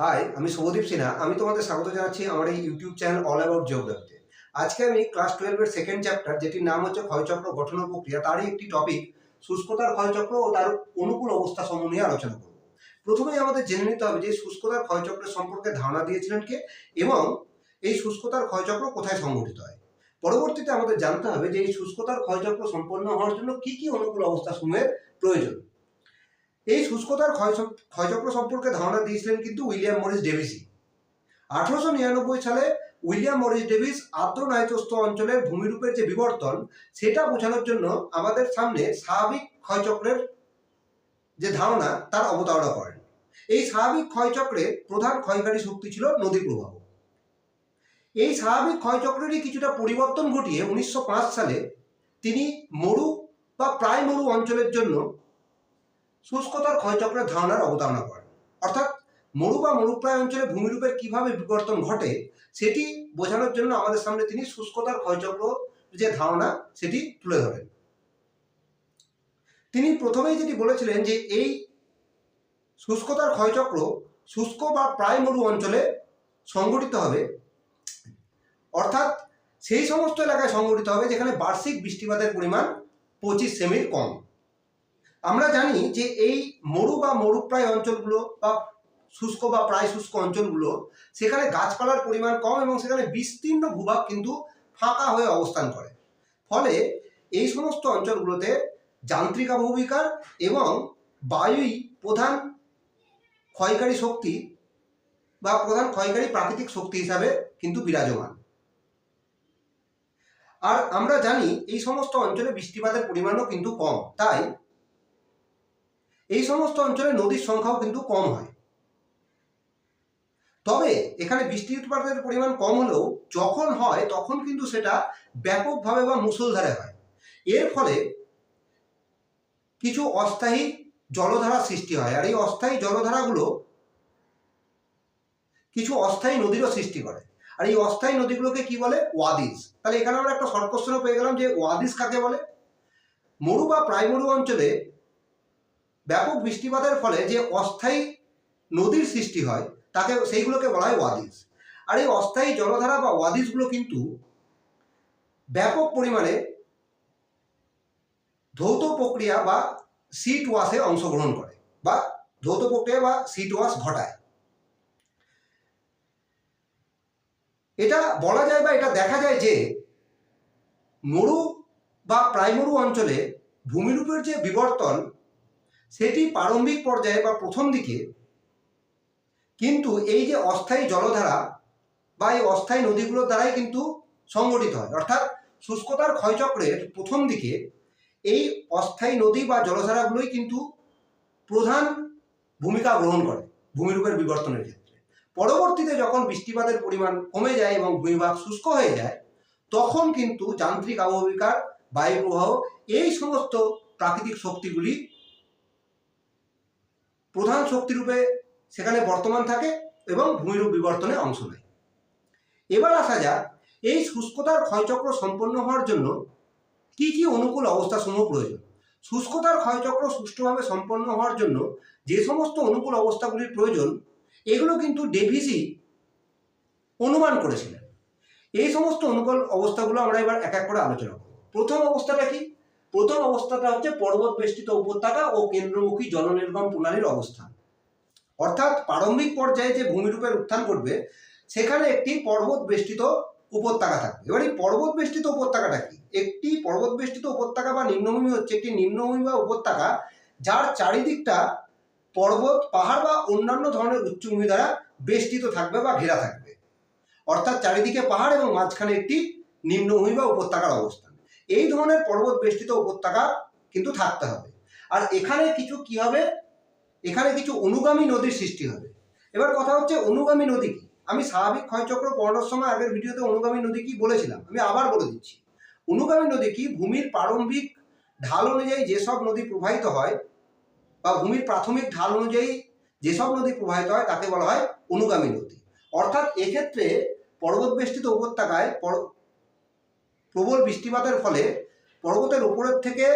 High আমি শুভদীপ সিনহা। আমি তোমাদের স্বাগত জানাচ্ছি আমার এই ইউটিউব চ্যানেল অল অ্যাবাউট জিওগ্রাফিতে আজকে আমি ক্লাস টুয়েলভের সেকেন্ড চ্যাপ্টার যেটির নাম হচ্ছে ক্ষয়চক্র গঠন প্রক্রিয়া, তারই একটি টপিক শুষ্কতার ক্ষয়চক্র ও তার অনুকূল অবস্থা সমূহ নিয়ে আলোচনা করব। প্রথমেই আমাদের জেনে নিতে হবে যে শুষ্কতার ক্ষয়চক্রের সম্পর্কে ধারণা দিয়েছিলেন কে এবং এই শুষ্কতার ক্ষয়চক্র কোথায় সংঘটিত হয়। পরবর্তীতে আমাদের জানতে হবে যে এই শুষ্কতার ক্ষয়চক্র সম্পন্ন হওয়ার জন্য কি কি অনুকূল অবস্থা সমূহের প্রয়োজন। এই শুষ্কতার ক্ষয় ক্ষয়চক্র সম্পর্কে ধারণা দিয়েছিলেন কিন্তু উইলিয়াম মরিস ডেভিসই। আঠারোশো নিরানব্বই সালে উইলিয়াম মরিস ডেভিস আর্দ্র নায়তস্থ অঞ্চলের ভূমিরূপের যে বিবর্তন, সেটা বোঝানোর জন্য আমাদের সামনে স্বাভাবিক ক্ষয়চক্রের যে ধারণা, তার অবতারণা করেন। এই স্বাভাবিক ক্ষয়চক্রে প্রধান ক্ষয়কারী শক্তি ছিল নদী প্রবাহ এই স্বাভাবিক ক্ষয়চক্রেরই কিছুটা পরিবর্তন ঘটিয়ে উনিশশো পাঁচ সালে তিনি মরু বা প্রায় মরু অঞ্চলের জন্য শুষ্কতার ক্ষয়চক্রের ধারণার অবতারণা করেন অর্থাৎ মরু বা মরুপ্রায় অঞ্চলে ভূমিরূপের কীভাবে বিবর্তন ঘটে, সেটি বোঝানোর জন্য আমাদের সামনে তিনি শুষ্কতার ক্ষয়চক্র যে ধারণা, সেটি তুলে ধরেন। তিনি প্রথমেই যেটি বলেছিলেন যে এই শুষ্কতার ক্ষয়চক্র শুষ্ক বা প্রায় মরু অঞ্চলে সংগঠিত হবে। অর্থাৎ সেই সমস্ত এলাকায় সংগঠিত হবে যেখানে বার্ষিক বৃষ্টিপাতের পরিমাণ পঁচিশ সেমির কম। আমরা জানি যে এই মরু বা মরুপ্রায় অঞ্চলগুলো বা শুষ্ক বা প্রায় শুষ্ক অঞ্চলগুলো, সেখানে গাছপালার পরিমাণ কম এবং সেখানে বিস্তীর্ণ ভূভাগ কিন্তু ফাঁকা হয়ে অবস্থান করে। ফলে এই সমস্ত অঞ্চলগুলোতে যান্ত্রিক আবহবিকার এবং বায়ুই প্রধান ক্ষয়কারী শক্তি বা প্রধান ক্ষয়কারী প্রাকৃতিক শক্তি হিসাবে কিন্তু বিরাজমান। আর আমরা জানি এই সমস্ত অঞ্চলে বৃষ্টিপাতের পরিমাণও কিন্তু কম। তাই এই সমস্ত অঞ্চলে নদীর সংখ্যাও কিন্তু কম হয়। তবে এখানে বৃষ্টি উৎপাদনের পরিমাণ কম হলেও যখন হয় তখন কিন্তু সেটা ব্যাপকভাবে বা মুষলধারে হয়। এর ফলে কিছু অস্থায়ী জলধারা সৃষ্টি হয় আর এই অস্থায়ী জলধারাগুলো কিছু অস্থায়ী নদীরও সৃষ্টি করে। আর এই অস্থায়ী নদীগুলোকে কি বলে? ওয়াদিস। তাহলে এখানে আমরা একটা কোশ্চেনও পেয়ে গেলাম যে ওয়াদিস কাকে বলে? মরু বা প্রাইমরু অঞ্চলে ব্যাপক বৃষ্টিপাতের ফলে যে অস্থায়ী নদীর সৃষ্টি হয়, তাকে সেইগুলোকে বলা হয় ওয়াদিস। আর এই অস্থায়ী জলধারা বা ওয়াদিসগুলো কিন্তু ব্যাপক পরিমাণে ধৌত প্রক্রিয়া বা সিট ওয়াশে অংশগ্রহণ করে বা ধৌত প্রক্রিয়া বা সিট ওয়াশ ঘটায়। এটা বলা যায় বা এটা দেখা যায় যে মরু বা প্রাইমরু অঞ্চলে ভূমিরূপের যে বিবর্তন সেটি প্রারম্ভিক পর্যায়ে বা প্রথম দিকে। কিন্তু এই যে অস্থায়ী জলধারা বা এই অস্থায়ী নদীগুলোর দ্বারাই কিন্তু সংগঠিত হয়। অর্থাৎ শুষ্কতার ক্ষয়চক্রের প্রথম দিকে এই অস্থায়ী নদী বা জলধারাগুলোই কিন্তু প্রধান ভূমিকা গ্রহণ করে ভূমিরূপের বিবর্তনের ক্ষেত্রে। পরবর্তীতে যখন বৃষ্টিপাতের পরিমাণ কমে যায় এবং ভূমিভাগ শুষ্ক হয়ে যায়, তখন কিন্তু যান্ত্রিক আবহবিকার বায়ু প্রবাহ এই সমস্ত প্রাকৃতিক শক্তিগুলি প্রধান শক্তিরূপে সেখানে বর্তমান থাকে এবং ভূমিরূপ বিবর্তনে অংশ নেয়। এবার আসা যাক, এই শুষ্কতার ক্ষয়চক্র সম্পন্ন হওয়ার জন্য কি কি অনুকূল অবস্থাসমূহ প্রয়োজন? শুষ্কতার ক্ষয়চক্র সুষ্ঠুভাবে সম্পন্ন হওয়ার জন্য যে সমস্ত অনুকূল অবস্থাগুলির প্রয়োজন, এগুলো কিন্তু ডেভিসি অনুমান করেছিলেন। এই সমস্ত অনুকূল অবস্থাগুলো আমরা এবার এক এক করে আলোচনা করব। প্রথম অবস্থাটা কি? প্রথম অবস্থাটা হচ্ছে পর্বত বেষ্টিত উপত্যকা ও কেন্দ্রমুখী জলনির্গম প্রণালীর অবস্থান। অর্থাৎ প্রারম্ভিক পর্যায়ে যে ভূমিরূপের উত্থান ঘটবে, সেখানে একটি পর্বত বেষ্টিত উপত্যকা থাকবে। এবার এই পর্বত বেষ্টিত উপত্যকাটা কি? একটি পর্বত বেষ্টিত উপত্যকা বা নিম্নভূমি হচ্ছে একটি নিম্নভূমি বা উপত্যকা যার চারিদিকটা পর্বত, পাহাড় বা অন্যান্য ধরনের উচ্চভূমি দ্বারা বেষ্টিত থাকবে বা ঘেরা থাকবে। অর্থাৎ চারিদিকে পাহাড় এবং মাঝখানে একটি নিম্নভূমি বা উপত্যকার অবস্থান। এই ধরনের পর্বত বেষ্টিত উপত্যকা কিন্তু থাকতে হবে। আর এখানে কিছু কি হবে? এখানে কিছু অনুগামী নদীর সৃষ্টি হবে। এবার কথা হচ্ছে অনুগামী নদী কি? আমি স্বাভাবিক ক্ষয়চক্র পড়ানোর সময় আগের ভিডিওতে অনুগামী নদী কি বলেছিলাম? আমি আবার বলে দিচ্ছি। অনুগামী নদী কি? ভূমির প্রারম্ভিক ঢাল অনুযায়ী যেসব নদী প্রবাহিত হয় বা ভূমির প্রাথমিক ঢাল অনুযায়ী যেসব নদী প্রবাহিত হয় তাকে বলা হয় অনুগামী নদী। অর্থাৎ এক্ষেত্রে পর্বত বেষ্টিত উপত্যকায় প্রবল বৃষ্টিপাতের ফলে পর্বতের উপরের থেকে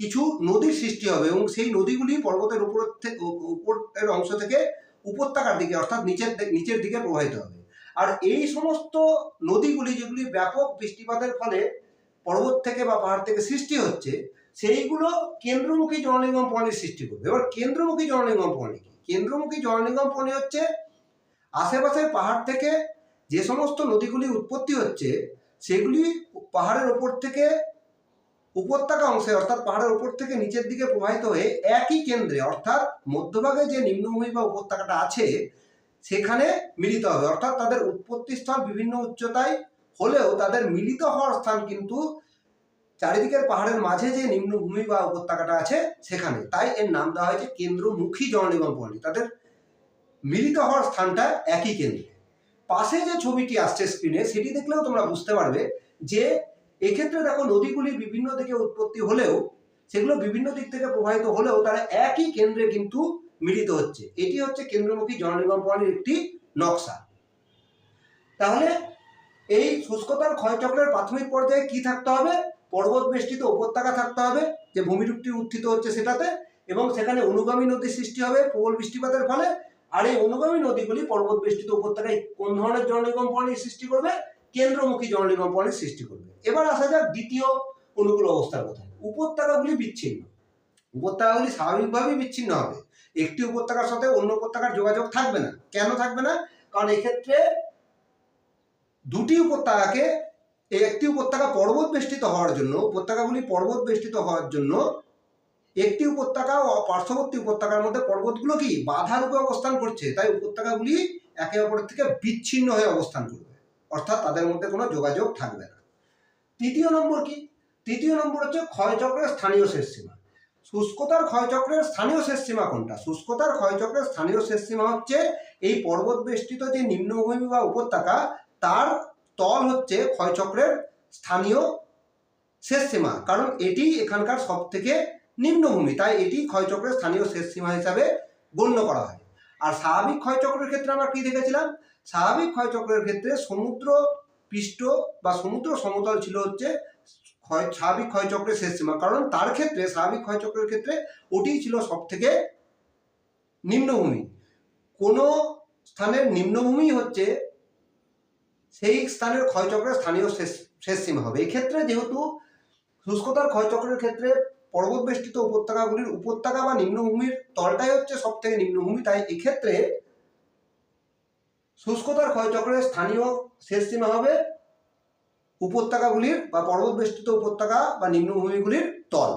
কিছু নদীর সৃষ্টি হবে এবং সেই নদীগুলি পর্বতের উপরের থেকে উপরের অংশ থেকে উপত্যকার দিকে, অর্থাৎ নিচের নিচের দিকে প্রবাহিত হবে। আর এই সমস্ত নদীগুলি যেগুলি ব্যাপক বৃষ্টিপাতের ফলে পর্বত থেকে বা পাহাড় থেকে সৃষ্টি হচ্ছে, সেইগুলো কেন্দ্রমুখী জলনিগম প্রণালীর সৃষ্টি করবে। এবার কেন্দ্রমুখী জলনিগম প্রণালী কি? কেন্দ্রমুখী জলনিগম প্রণালী হচ্ছে আশেপাশের পাহাড় থেকে যে সমস্ত নদীগুলি উৎপত্তি হচ্ছে সেগুলি পাহাড়ের ওপর থেকে উপত্যকা অংশে, অর্থাৎ পাহাড়ের উপর থেকে নিচের দিকে প্রবাহিত হয়ে একই কেন্দ্রে, অর্থাৎ মধ্যভাগে যে নিম্নভূমি বা উপত্যকাটা আছে, সেখানে মিলিত হবে। অর্থাৎ তাদের উৎপত্তি স্থল বিভিন্ন উচ্চতায় হলেও তাদের মিলিত হওয়ার স্থান কিন্তু চারিদিকের পাহাড়ের মাঝে যে নিম্নভূমি বা উপত্যকাটা আছে, সেখানে। তাই এর নাম দেওয়া হয়েছে কেন্দ্রমুখী জলনিগম প্রণালী তাদের মিলিত হওয়ার স্থানটা একই কেন্দ্রে। পাশে যে ছবিটি আসছে স্ক্রিনে সেটি দেখলেও তোমরা বুঝতে পারবে যে এক্ষেত্রে দেখো নদীগুলি বিভিন্ন দিকে উৎপত্তি হলেও, সেগুলো বিভিন্ন দিক থেকে প্রবাহিত হলেও তারা একই কেন্দ্রে কিন্তু মিলিত হচ্ছে। এটি হচ্ছে কেন্দ্রমুখী জলনিগম প্রণালীর একটি নকশা। তাহলে এই শুষ্কতার ক্ষয়চক্রের প্রাথমিক পর্যায়ে কি থাকতে হবে? পর্বত বেষ্টিত উপত্যকা থাকতে হবে, যে ভূমিরূপটি উত্থিত হচ্ছে সেটাতে, এবং সেখানে অনুগামী নদীর সৃষ্টি হবে, প্রবল বৃষ্টিপাতের ফলে। আর এই অনুগামী নদীগুলি পর্বত বেষ্টিত উপত্যকায় কোন ধরনের জলনিগম প্রণালীর সৃষ্টি করবে? কেন্দ্রমুখী জলনিগম প্রণালীর সৃষ্টি করবে। এবার আসা যাক দ্বিতীয় অনুকূল অবস্থার কথা উপত্যকাগুলি বিচ্ছিন্ন। উপত্যকাগুলি স্বাভাবিকভাবেই বিচ্ছিন্ন হবে। একটি উপত্যকার সাথে অন্য উপত্যকার যোগাযোগ থাকবে না। কেন থাকবে না? কারণ এক্ষেত্রে দুটি উপত্যকাকে, একটি উপত্যকা পর্বত বেষ্টিত হওয়ার জন্য, উপত্যকাগুলি পর্বত বেষ্টিত হওয়ার জন্য একটি উপত্যকা ও পার্শ্ববর্তী উপত্যকার মধ্যে পর্বতগুলো কি বাধা রূপে অবস্থান করছে? তাই উপত্যকাগুলি একে অপরের থেকে বিচ্ছিন্ন হয়ে অবস্থান করবে। অর্থাৎ তাদের মধ্যে কোনো যোগাযোগ থাকবে না। তৃতীয় নম্বর কি? তৃতীয় নম্বর হচ্ছে ক্ষয়চক্রের স্থানীয় শেষ সীমা। শুষ্কতার ক্ষয়চক্রের স্থানীয় শেষ সীমা কোনটা? শুষ্কতার ক্ষয়চক্রের স্থানীয় শেষ সীমা হচ্ছে এই পর্বত বেষ্টিত যে নিম্নভূমি বা উপত্যকা, তার তল হচ্ছে ক্ষয়চক্রের স্থানীয় শেষ সীমা। কারণ এটি এখানকার সব থেকে নিম্নভূমি, তাই এটি ক্ষয়চক্রের স্থানীয় শেষ সীমা হিসাবে গণ্য করা হয়। আর স্বাভাবিক ক্ষয়চক্রের ক্ষেত্রে আমরা কী দেখেছিলাম? স্বাভাবিক ক্ষয়চক্রের ক্ষেত্রে সমুদ্র পৃষ্ঠ বা সমুদ্র সমতল ছিল হচ্ছে ক্ষয়, স্বাভাবিক ক্ষয়চক্রের শেষ সীমা। কারণ তার ক্ষেত্রে, স্বাভাবিক ক্ষয়চক্রের ক্ষেত্রে ওটিই ছিল সব থেকে নিম্নভূমি। কোনো স্থানের নিম্নভূমি হচ্ছে সেই স্থানের ক্ষয়চক্রের স্থানীয় শেষ শেষ সীমা হবে। এক্ষেত্রে যেহেতু শুষ্কতার ক্ষয়চক্রের ক্ষেত্রে পর্বত বেষ্টিত উপত্যকাগুলির উপত্যকা বা নিম্নভূমির তলটাই হচ্ছে সব থেকে নিম্নভূমি। তাই এক্ষেত্রে শুষ্কতার ক্ষয়চক্রের স্থানীয় শেষ সীমা হবে উপত্যকাগুলির বা পর্বত বেষ্টিত উপত্যকা বা নিম্নভূমিগুলির তল।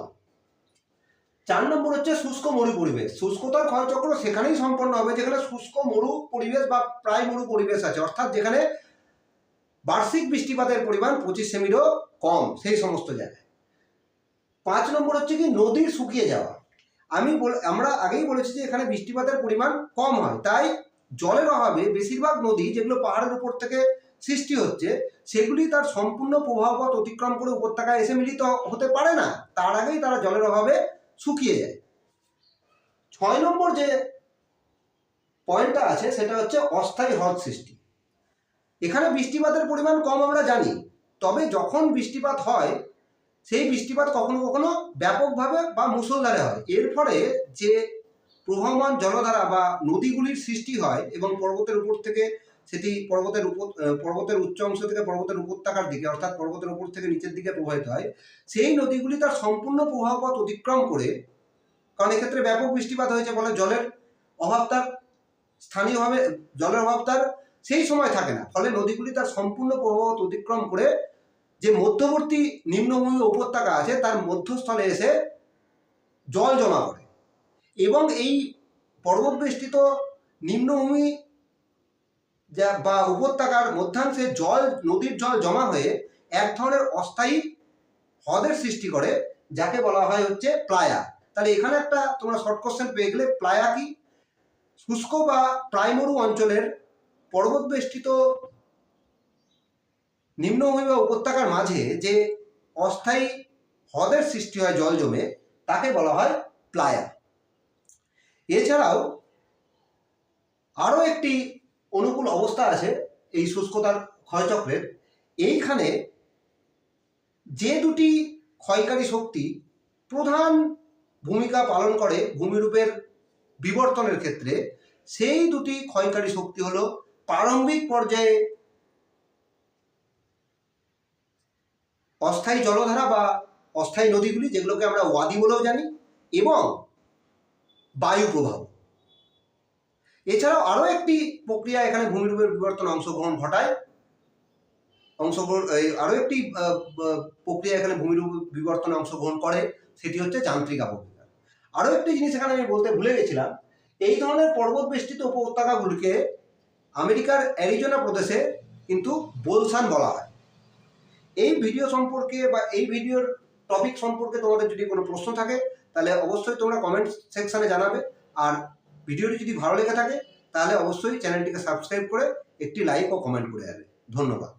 চার নম্বর হচ্ছে শুষ্ক মরু পরিবেশ। শুষ্কতার ক্ষয়চক্র সেখানেই সম্পন্ন হবে যেখানে শুষ্ক মরু পরিবেশ বা প্রায় মরু পরিবেশ আছে। অর্থাৎ যেখানে বার্ষিক বৃষ্টিপাতের পরিমাণ পঁচিশ সেমিরও কম, সেই সমস্ত জায়গায়। পাঁচ নম্বর হচ্ছে কি নদীর শুকিয়ে যাওয়া। আমি আমরা আগেই বলেছি যে এখানে বৃষ্টিপাতের পরিমাণ কম হয়। তাই জলের অভাবে বেশিরভাগ নদী যেগুলো পাহাড়ের উপর থেকে সৃষ্টি হচ্ছে, সেগুলি তার সম্পূর্ণ প্রবাহপথ অতিক্রম করে উপত্যকায় এসে মিলিত হতে পারে না। তার আগেই তারা জলের অভাবে শুকিয়ে যায়। ছয় নম্বর যে পয়েন্টটা আছে, সেটা হচ্ছে অস্থায়ী হ্রদ সৃষ্টি। এখানে বৃষ্টিপাতের পরিমাণ কম আমরা জানি, তবে যখন বৃষ্টিপাত হয় সেই বৃষ্টিপাত কখনো কখনো ব্যাপকভাবে বা মুষলধারে হয়। এর ফলে যে প্রবাহমান জলধারা বা নদীগুলির সৃষ্টি হয় এবং পর্বতের উপর থেকে সেটি পর্বতের উপর পর্বতের উচ্চ অংশ থেকে পর্বতের উপত্যকার দিকে, অর্থাৎ পর্বতের উপর থেকে নিচের দিকে প্রবাহিত হয়, সেই নদীগুলি তার সম্পূর্ণ প্রবাহপথ অতিক্রম করে, কারণ এক্ষেত্রে ব্যাপক বৃষ্টিপাত হয়েছে বলে জলের অভাব তার স্থানীয়ভাবে, জলের অভাব তার সেই সময় থাকে না। ফলে নদীগুলি তার সম্পূর্ণ প্রবাহপথ অতিক্রম করে যে মধ্যবর্তী নিম্নভূমি উপত্যকা আছে, তার মধ্যস্থলে এসে জল জমা করে। এবং এই পর্বত বেষ্টিত নিম্নভূমি যা বা উপত্যকার মধ্যাংশে জল, নদীর জল জমা হয়ে এক ধরনের অস্থায়ী হ্রদের সৃষ্টি করে, যাকে বলা হয় হচ্ছে প্লায়া। তাহলে এখানে একটা তোমরা শর্ট কোশ্চেন পেয়ে গেলে, প্লায়া কি? শুষ্ক বা প্রাইমরু অঞ্চলের পর্বত বেষ্টিত নিম্নভূমি বা উপত্যকার মাঝে যে অস্থায়ী হ্রদের সৃষ্টি হয় জল জমে, তাকে বলা হয় প্লায়া। এছাড়াও আরও একটি অনুকূল অবস্থা আছে এই শুষ্কতার ক্ষয়চক্রের। এইখানে যে দুটি ক্ষয়কারী শক্তি প্রধান ভূমিকা পালন করে ভূমিরূপের বিবর্তনের ক্ষেত্রে, সেই দুটি ক্ষয়কারী শক্তি হলো প্রারম্ভিক পর্যায়ে অস্থায়ী জলধারা বা অস্থায়ী নদীগুলি যেগুলোকে আমরা ওয়াদি বলেও জানি এবং বায়ু প্রবাহ। এছাড়াও আরও একটি প্রক্রিয়া এখানে ভূমিরূপের বিবর্তন অংশগ্রহণ ঘটায়। অংশগ্রহণ আরও একটি প্রক্রিয়া এখানে ভূমিরূপ বিবর্তনে অংশগ্রহণ করে, সেটি হচ্ছে যান্ত্রিক আবহবিকার আরও একটি জিনিস এখানে আমি বলতে ভুলে গেছিলাম, এই ধরনের পর্বত বেষ্টিত উপত্যকাগুলিকে আমেরিকার অ্যারিজোনা প্রদেশে কিন্তু বোলসান বলা হয়। এই ভিডিও সম্পর্কে বা এই ভিডিওর টপিক সম্পর্কে তোমাদের যদি কোনো প্রশ্ন থাকে, তাহলে অবশ্যই তোমরা কমেন্ট সেকশানে জানাবে। আর ভিডিওটি যদি ভালো লেগে থাকে, তাহলে অবশ্যই চ্যানেলটিকে সাবস্ক্রাইব করে একটি লাইক ও কমেন্ট করে যাবে ধন্যবাদ।